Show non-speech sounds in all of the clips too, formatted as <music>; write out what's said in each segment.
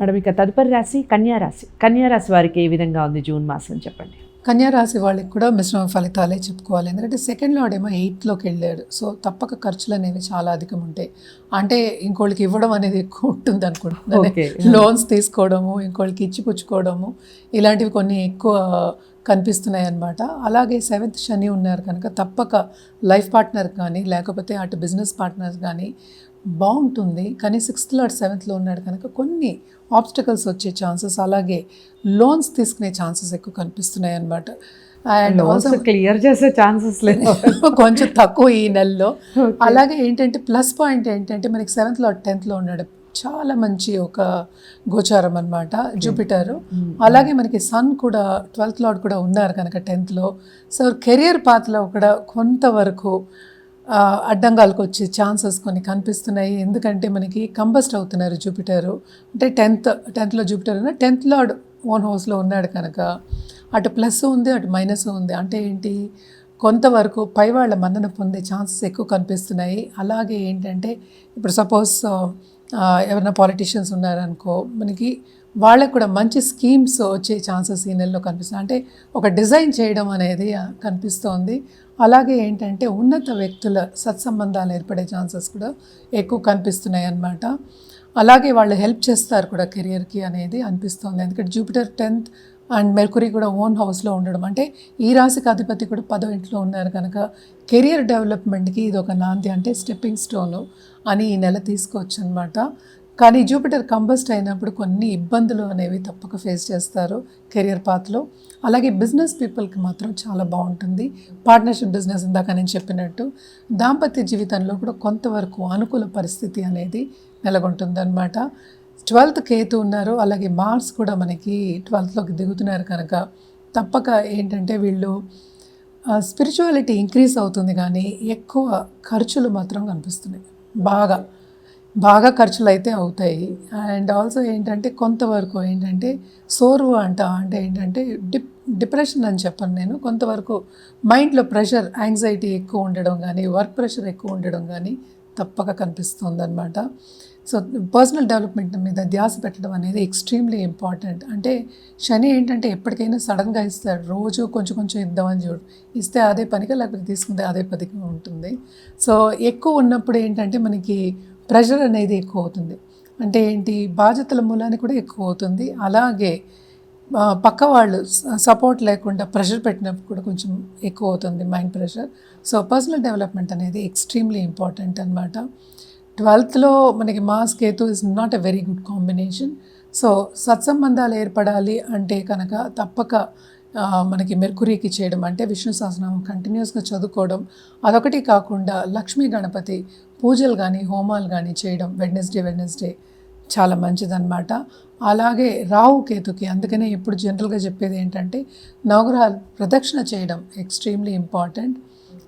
Madam ఇక తదుపరి రాశి కన్యా రాశి. కన్యా రాశి వారికి ఏ విధంగా ఉంది జూన్ మాసం చెప్పండి? కన్యా రాశి వాళ్ళకి కూడా మిశ్రమ ఫలితాలే చెప్పుకోవాలి. ఎందుకంటే సెకండ్ లార్డ్ ఏమో ఎయిత్లోకి వెళ్ళాడు. సో తప్పక ఖర్చులు అనేవి చాలా అధికం ఉంటాయి. అంటే ఇంకోళ్ళకి ఇవ్వడం అనేది ఎక్కువ ఉంటుంది అనుకుంటున్నాను. లోన్స్ <laughs> తీసుకోవడము ఇంకోళ్ళకి ఇచ్చి పుచ్చుకోవడము ఇలాంటివి కొన్ని ఎక్కువ కనిపిస్తున్నాయి అన్నమాట. అలాగే సెవెంత్ శని ఉన్నారు కనుక తప్పక లైఫ్ పార్ట్నర్ కానీ లేకపోతే అటు బిజినెస్ పార్ట్నర్ కానీ బాగుంటుంది. కానీ సిక్స్త్ లార్డ్ సెవెంత్లో ఉన్నాడు కనుక కొన్ని ఆబ్స్టకల్స్ వచ్చే ఛాన్సెస్ అలాగే లోన్స్ తీసుకునే ఛాన్సెస్ ఎక్కువ కనిపిస్తున్నాయి అన్నమాట. అండ్ ఆల్సో క్లియర్ చేసే ఛాన్సెస్ లేదు <laughs> కొంచెం తక్కువ ఈ నెలలో. అలాగే ఏంటంటే ప్లస్ పాయింట్ ఏంటంటే మనకి సెవెంత్లో టెన్త్లో ఉన్నాడు. చాలా మంచి ఒక గోచారం అనమాట జూపిటర్ అలాగే మనకి సన్ కూడా ట్వెల్త్ లాడ్ కూడా ఉన్నారు కనుక టెన్త్లో సో కెరియర్ పాత్లో కూడా కొంతవరకు అడ్డంగాలకు వచ్చే ఛాన్సెస్ కొన్ని కనిపిస్తున్నాయి. ఎందుకంటే మనకి కంబస్ట్ అవుతున్నారు జూపిటరు. అంటే టెన్త్ టెన్త్లో జూపిటర్ ఉన్న టెన్త్ లార్డ్ ఓన్ హౌస్లో ఉన్నాడు కనుక అటు ప్లస్ ఉంది అటు మైనస్ ఉంది. అంటే ఏంటి? కొంతవరకు పైవాళ్ళ మన్నన పొందే ఛాన్సెస్ ఎక్కువ కనిపిస్తున్నాయి. అలాగే ఏంటంటే ఇప్పుడు సపోజ్ ఎవరైనా పాలిటీషియన్స్ ఉన్నారనుకో మనకి వాళ్ళకు కూడా మంచి స్కీమ్స్ వచ్చే ఛాన్సెస్ ఈ నెలలో కనిపిస్తున్నాయి. అంటే ఒక డిజైన్ చేయడం అనేది కనిపిస్తోంది. అలాగే ఏంటంటే ఉన్నత వ్యక్తుల సత్సంబంధాలు ఏర్పడే ఛాన్సెస్ కూడా ఎక్కువ కనిపిస్తున్నాయి అన్నమాట. అలాగే వాళ్ళు హెల్ప్ చేస్తారు కూడా కెరియర్కి అనేది అనిపిస్తుంది. ఎందుకంటే జూపిటర్ టెన్త్ అండ్ మెర్కురీ కూడా ఓన్ హౌస్లో ఉండడం. అంటే ఈ రాశికి అధిపతి కూడా పదో ఇంట్లో ఉన్నారు కనుక కెరియర్ డెవలప్మెంట్కి ఇది ఒక నాంది అంటే స్టెప్పింగ్ స్టోను అని ఈ నెల తీసుకోవచ్చు అనమాట కానీ జూపిటర్ కంబస్ట్ అయినప్పుడు కొన్ని ఇబ్బందులు అనేవి తప్పక ఫేస్ చేస్తారు కెరియర్ పాత్లో. అలాగే బిజినెస్ పీపుల్కి మాత్రం చాలా బాగుంటుంది. పార్ట్నర్షిప్ బిజినెస్ ఇందాక నేను చెప్పినట్టు దాంపత్య జీవితంలో కూడా కొంతవరకు అనుకూల పరిస్థితి అనేది నెలకొంటుందన్నమాట. ట్వెల్త్ కేతు ఉన్నారు అలాగే మార్స్ కూడా మనకి ట్వెల్త్లోకి దిగుతున్నారు కనుక తప్పక ఏంటంటే వీళ్ళు స్పిరిచువాలిటీ ఇంక్రీజ్ అవుతుంది కానీ ఎక్కువ ఖర్చులు మాత్రం కనిపిస్తున్నాయి. బాగా. బాగా ఖర్చులు అయితే అవుతాయి. అండ్ ఆల్సో ఏంటంటే కొంతవరకు ఏంటంటే సోర్వు అంట అంటే ఏంటంటే డిప్ డిప్రెషన్ అని చెప్పను నేను. కొంతవరకు మైండ్లో ప్రెషర్ యాంగ్జైటీ ఎక్కువ ఉండడం కానీ వర్క్ ప్రెషర్ ఎక్కువ ఉండడం కానీ తప్పక కనిపిస్తుందనమాట సో పర్సనల్ డెవలప్మెంట్ మీద ధ్యాస పెట్టడం అనేది ఎక్స్ట్రీమ్లీ ఇంపార్టెంట్. అంటే శని ఏంటంటే ఎప్పటికైనా సడన్గా ఇస్తాడు. రోజు కొంచెం కొంచెం ఇద్దామని చూడు. ఇస్తే అదే పనిగా లేకపోతే తీసుకుంటే అదే పనికి ఉంటుంది. సో ఎక్కువ ఉన్నప్పుడు ఏంటంటే మనకి ప్రెషర్ అనేది ఎక్కువ అవుతుంది అంటే ఏంటి? బాధ్యతల మూలాన్ని కూడా ఎక్కువ అవుతుంది అలాగే పక్క వాళ్ళు సపోర్ట్ లేకుండా ప్రెషర్ పెట్టినప్పుడు కూడా కొంచెం ఎక్కువ అవుతుంది mind pressure. So personal development అనేది ఎక్స్ట్రీమ్లీ ఇంపార్టెంట్ అనమాట ట్వెల్త్లో మనకి Mars Ketu is not a very good combination. So సత్సంబంధాలు ఏర్పడాలి అంటే కనుక తప్పక మనకి మెర్కురీకి చేయడం అంటే విష్ణు సహస్రనామం కంటిన్యూస్గా చదువుకోవడం. అదొకటి కాకుండా లక్ష్మీ గణపతి పూజలు కానీ హోమాలు కానీ చేయడం వెడ్నెస్డే వెడ్నెస్డే చాలా మంచిదన్నమాట. అలాగే రాహు కేతుకి అందుకనే ఇప్పుడు జనరల్గా చెప్పేది ఏంటంటే నవగ్రహాలు ప్రదక్షిణ చేయడం ఎక్స్ట్రీమ్లీ ఇంపార్టెంట్.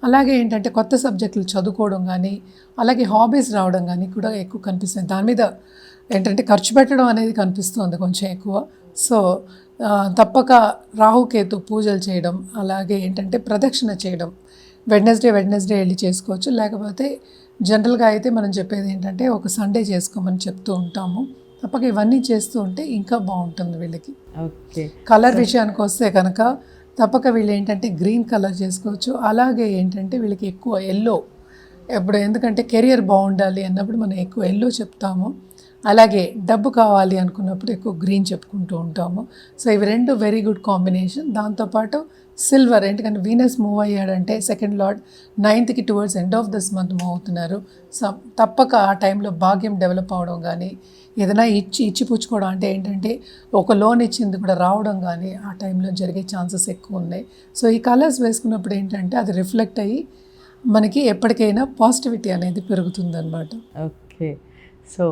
అలాగే ఏంటంటే కొత్త సబ్జెక్టులు చదువుకోవడం కానీ అలాగే హాబీస్ రావడం కానీ కూడా ఎక్కువ కనిపిస్తుంది దాని మీద ఏంటంటే ఖర్చు పెట్టడం అనేది కనిపిస్తుంది కొంచెం ఎక్కువ. సో తప్పక రాహుకేతు పూజలు చేయడం అలాగే ఏంటంటే ప్రదక్షిణ చేయడం వెడ్నెస్డే వెడ్నెస్డే వెళ్ళి చేసుకోవచ్చు. లేకపోతే జనరల్గా అయితే మనం చెప్పేది ఏంటంటే ఒక సండే చేసుకోమని చెప్తూ ఉంటాము. తప్పక ఇవన్నీ చేస్తూ ఉంటే ఇంకా బాగుంటుంది వీళ్ళకి. ఓకే. కలర్ విషయానికి వస్తే కనుక తప్పక వీళ్ళు ఏంటంటే గ్రీన్ కలర్ చేసుకోవచ్చు. అలాగే ఏంటంటే వీళ్ళకి ఎక్కువ ఎల్లో ఇప్పుడు ఎందుకంటే కెరియర్ బాగుండాలి అన్నప్పుడు మనం ఎక్కువ ఎల్లో చెప్తాము. అలాగే డబ్బు కావాలి అనుకున్నప్పుడు ఎక్కువ గ్రీన్ చెప్పుకుంటూ ఉంటాము. సో ఇవి రెండు వెరీ గుడ్ కాంబినేషన్ దాంతోపాటు సిల్వర్ ఎందుకంటే వీనస్ మూవ్ అయ్యాడంటే second lord నైన్త్కి towards end of this month move అవుతున్నారు. సో తప్పక ఆ టైంలో భాగ్యం డెవలప్ అవడం కానీ ఏదైనా ఇచ్చి ఇచ్చి పుచ్చుకోవడం అంటే ఏంటంటే ఒక లోన్ ఇచ్చింది కూడా రావడం కానీ ఆ టైంలో జరిగే ఛాన్సెస్ ఎక్కువ ఉన్నాయి. సో ఈ కలర్స్ వేసుకున్నప్పుడు ఏంటంటే అది రిఫ్లెక్ట్ అయ్యి మనకి ఎప్పటికైనా పాజిటివిటీ అనేది పెరుగుతుందన్నమాట. ఓకే సో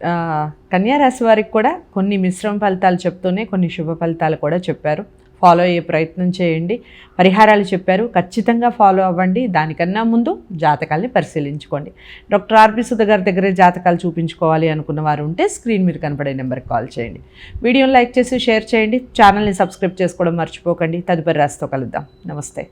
కన్యారాశి కన్యా రాశి వారికి కూడా కొన్ని మిశ్రమ ఫలితాలు చెప్తూనే కొన్ని శుభ ఫలితాలు కూడా చెప్పారు. ఫాలో అయ్యే ప్రయత్నం చేయండి. పరిహారాలు చెప్పారు. ఖచ్చితంగా ఫాలో అవ్వండి. దానికన్నా ముందు జాతకాల్ని పరిశీలించుకోండి. డాక్టర్ ఆర్పి సుధ గారి దగ్గర జాతకాలు చూపించుకోవాలి అనుకున్న వారు ఉంటే స్క్రీన్ మీద కనపడే నెంబర్కి కాల్ చేయండి. వీడియోని లైక్ చేసి షేర్ చేయండి. ఛానల్ని సబ్స్క్రైబ్ చేసుకోవడం మర్చిపోకండి. తదుపరి రాశితో కలుద్దాం. నమస్తే.